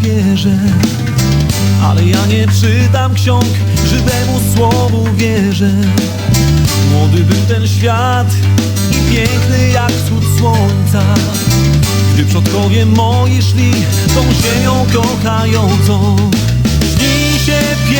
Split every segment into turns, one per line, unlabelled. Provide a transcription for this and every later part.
wierzę Ale ja nie czytam ksiąg, żywemu słowu wierzę. Młody był ten świat i piękny jak wschód słońca. Gdy przodkowie moi szli tą ziemią kochającą. Śni się piękny,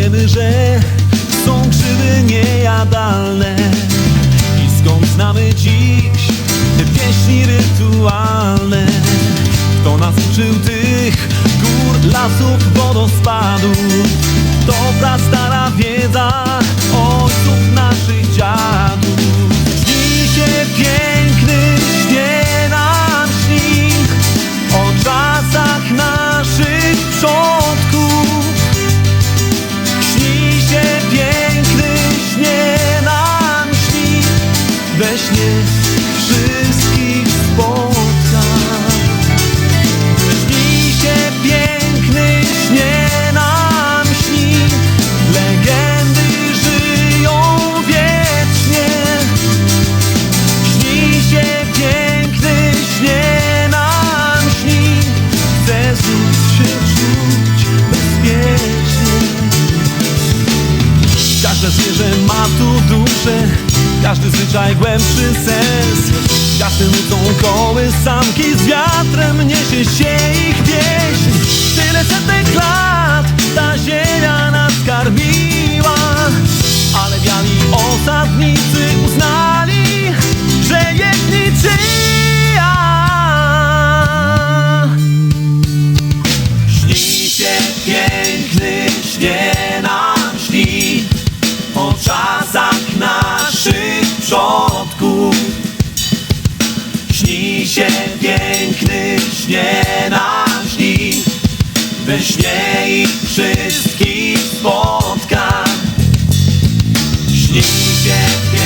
wiemy, że są grzyby niejadalne. I skąd znamy dziś te pieśni rytualne? Kto nas uczył tych gór, lasów, wodospadów? To ta stara Każde zwierzę ma tu duszę Każdy zwyczaj głębszy sens. Każdy nucą kołysanki Z wiatrem niesie się ich pieśń. Tyle setek lat żebyś mnie i wszystkich spotkał. Śni się